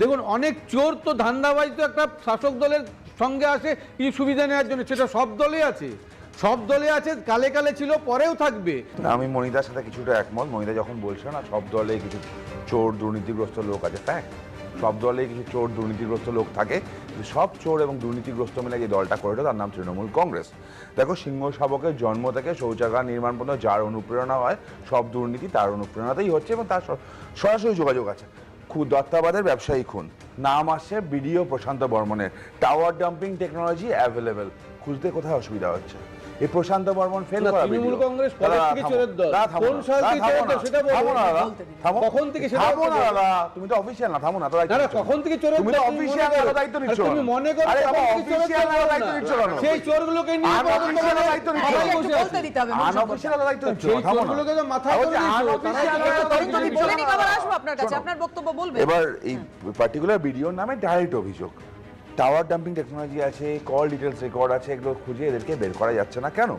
দেখুন, অনেক চোর তো ধান্দাবাজ তো একটা শাসক দলের সঙ্গে আসে, কিছু সুবিধা নেওয়ার জন্য। সেটা সব দলে আছে। সব দলে আছে, কালে কালে ছিল, পরেও থাকবে। আমি মনিদার সাথে কিছুটা একমত। মনিদা যখন বলছে না, সব দলে কিছু চোর, দুর্নীতিগ্রস্ত লোক আছে ফ্যাক্ট সব দলে কিছু চোর, দুর্নীতিগ্রস্ত লোক থাকে সব চোর এবং দুর্নীতিগ্রস্ত মিলে যে দলটা করেছে তার নাম তৃণমূল কংগ্রেস। দেখো, সিংহ শাবকের জন্ম থেকে শৌচাগার নির্মাণ পর্যন্ত যার অনুপ্রেরণা হয়, সব দুর্নীতি তার অনুপ্রেরণাতেই হচ্ছে এবং তার সরাসরি যোগাযোগ আছে। খুব দত্তাবাদের ব্যবসায়ী খুন। নাম আসছে বিডিও প্রশান্ত বর্মনের। Tower dumping technology available. খুঁজতে কোথায় অসুবিধা হচ্ছে? এই প্রশান্ত বর্মন ফেল করা তৃণমূল কংগ্রেস থেকে চোরের দল? কোন সাল থেকে? সেটা বলো। থামো না। কখন থেকে সেটা থামো না, দাদা। তুমি তো অফিসিয়াল না থামো না তো দাদা, না। কখন থেকে চোরের তুমি তো তুমি অফিসিয়াল না দায়িত্ব নিচ্ছ। তুমি মনে করো আরে বাবা, থেকে অফিসিয়াল না না? দায়িত্ব নিচ্ছ কেন? সেই চোরগুলোকে নিয়ে তদন্ত করে- দায়িত্ব নিচ্ছ? সবাই বলতে দিতে হবে আনঅফিসিয়াল দায়িত্ব নিচ্ছ সেই না, থামো না। চোরগুলোকে মাথায় করে তারা দায়িত্ব দায়িত্ব নিচ্ছ। আপনার কাছে আপনার বক্তব্য বলবেন? এবার এই পার্টিকুলার ভিডিওর নামে ডাইরেক্ট অভিযোগ। টাওয়ার ডাম্পিং টেকনোলজি আছে কল ডিটেলস রেকর্ড আছে এগুলো খুঁজে এদেরকে বের করা যাচ্ছে না। কেন?